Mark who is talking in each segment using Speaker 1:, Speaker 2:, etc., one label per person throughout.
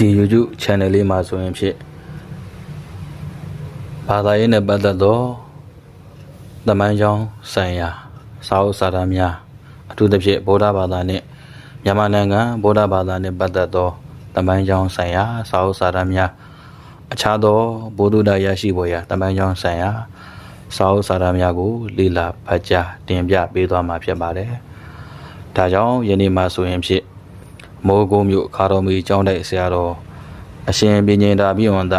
Speaker 1: ဒီ YouTube channel လေးမှာဆိုရင်ဖြစ်ဘာသာရေးနဲ့ပတ်သက်သောသမိုင်းကြောင်းဆိုင်ရာစာအုပ်စာတမ်းများအထူးသဖြင့်ဗုဒ္ဓဘာသာနဲ့မြန်မာနိုင်ငံဗုဒ္ဓဘာသာနဲ့ပတ်သက်သောသမိုင်းကြောင်းဆိုင်ရာစာအုပ်စာတမ်းများအခြားသောဘုဒ္ဓဒါရရှိပေါ်ရာသမိုင်းကြောင်းဆိုင်ရာစာအုပ်စာတမ်းများကိုလေ့လာဖတ်ကြားတင်ပြပေးသွားမှာဖြစ်ပါတယ်။ဒါကြောင့်ယနေ့မှာဆိုရင်ဖြစ် မိုးကုံမြို့ခါတော်မီကျောင်းတိုက်ဆရာတော်အရှင်ပညင်တာပြည့်ဝန္တ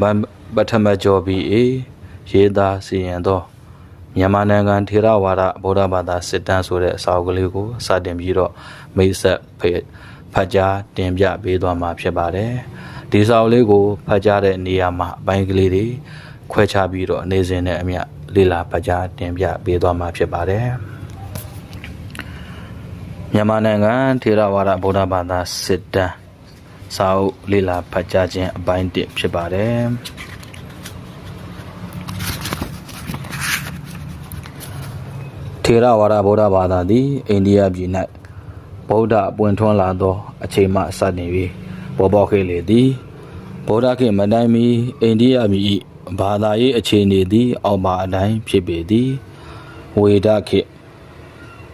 Speaker 1: ဗန်ပထမကျော်ဘီအေရေးသားစီရင်သောမြန်မာနိုင်ငံထေရဝါဒဗုဒ္ဓဘာသာစစ်တမ်းဆိုတဲ့အစာအုပ်ကလေးကိုစတင်ပြီးတော့မိတ်ဆက်ဖတ်ဖတ်ကြားတင်ပြပေးသွားမှာဖြစ်ပါတယ်ဒီစာအုပ်လေးကိုဖတ်ကြားတဲ့နေရာမှာအပိုင်းကလေးတွေခွဲခြားပြီးတော့အနေစဉ်နဲ့အမျှလေ့လာဖတ်ကြားတင်ပြပေးသွားမှာဖြစ်ပါတယ် မြန်မာနိုင်ငံထေရဝါဒဗုဒ္ဓဘာသာစစ်တမ်းစာအုပ်လေ့လာဖတ်ကြားခြင်းအပိုင်း1ဖြစ်ပါတယ်ထေရဝါဒဗုဒ္ဓဘာသာသည်အိန္ဒိယပြည်၌ဗုဒ္ဓပွင့်ထွန်းလာသော အချိန်မှစတင်၍ပေါ်ပေါက်ခဲ့လေသည်ဗုဒ္ဓခေတ်မတိုင်မီအိန္ဒိယပြည်၏ဘာသာရေးအခြေအနေသည် အောက်ပါအတိုင်းဖြစ်ပေသည်ဝေဒခေတ်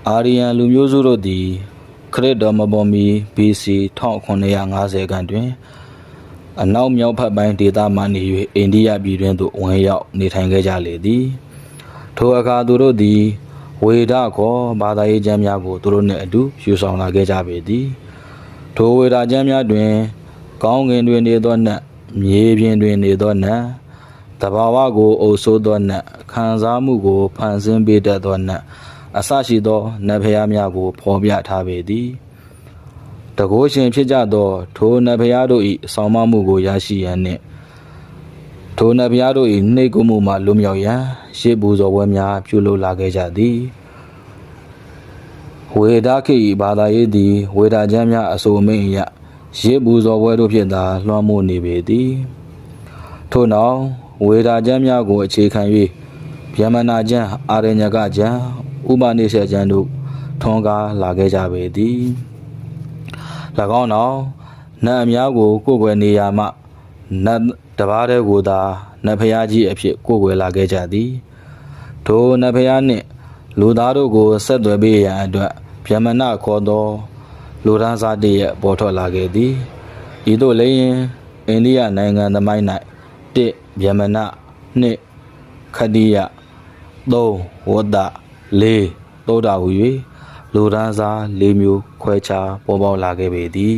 Speaker 1: အာရီယန်လူမျိုးစုတို့သည် ခရစ်တော်မပေါ်မီ BC 1950ခန့်တွင် အနောက်မြောက်ဘက်ပိုင်းဒေသမှနေ၍အိန္ဒိယပြည်တွင်သို့ဝင်ရောက်နေထိုင်ခဲ့ကြလေသည်ထိုအခါသူတို့သည်ဝေဒခေါ်ဘာသာရေးကျမ်းများကိုသူတို့နှင့်အတူယူဆောင်လာခဲ့ကြပေသည်ထိုဝေဒကျမ်းများတွင် ကောင်းကင်တွင်နေသောနတ်မြေပြင်တွင်နေသောနတ်တဘာဝကိုအုပ်ဆိုးသောနတ်ခံစားမှုကိုဖန်ဆင်းပေးတတ်သောနတ် အစရှိသောနတ်ဖျားများကိုဖော်ပြထားပေသည်တကိုးရှင်ဖြစ်ကြသောထိုနတ်ဖျားတို့၏ဆောင်မမှုကိုရရှိရန်နှင့်ထိုနတ်ဗျားတို့၏နှိတ်ကုမှုမှလွတ်မြောက်ရန်ရှေးပူဇော်ပွဲများပြုလုပ်လာခဲ့ကြသည်ဝေဒခေတ်၏ဘာသာရေးသည်ဝေဒကျမ်းများအဆိုအမိန့်အရရှေးပူဇော်ပွဲတို့ဖြင့်သာလွှမ်းမိုးနေပေသည်ထို့နောက်ဝေဒကျမ်းများကိုအခြေခံ၍ဗျမနာကျမ်းအာရညကကျမ်း ဥပနိရှေကျမ်းတို့ထွန်းကားလာခဲ့ကြပေသည်၎င်းနောက်နတ်အများကိုကိုယ်ွယ်နေရာမှနတ်တပားတည်းကိုသာနတ်ဖျားကြီးအဖြစ်ကိုယ်ွယ်လာခဲ့ကြသည်ထိုနတ်ဖျားနှင့်လူသားတို့ကိုဆက်သွယ်ပေးရန်အတွက်ဗျမနခေါ်သောလူဒန်းစားတည်းရဲ့ပေါ်ထွက်လာခဲ့သည်ဤသို့လည်းရင်အိန္ဒိယနိုင်ငံသမိုင်း၌တစ်ဗျမနနှစ်ခတိယသုံးဝ တ္တလေးသောတာဟူ၍လူဒန်းစား၄မျိုးခွဲခြားပေါ်ပေါက်လာခဲ့ပေသည်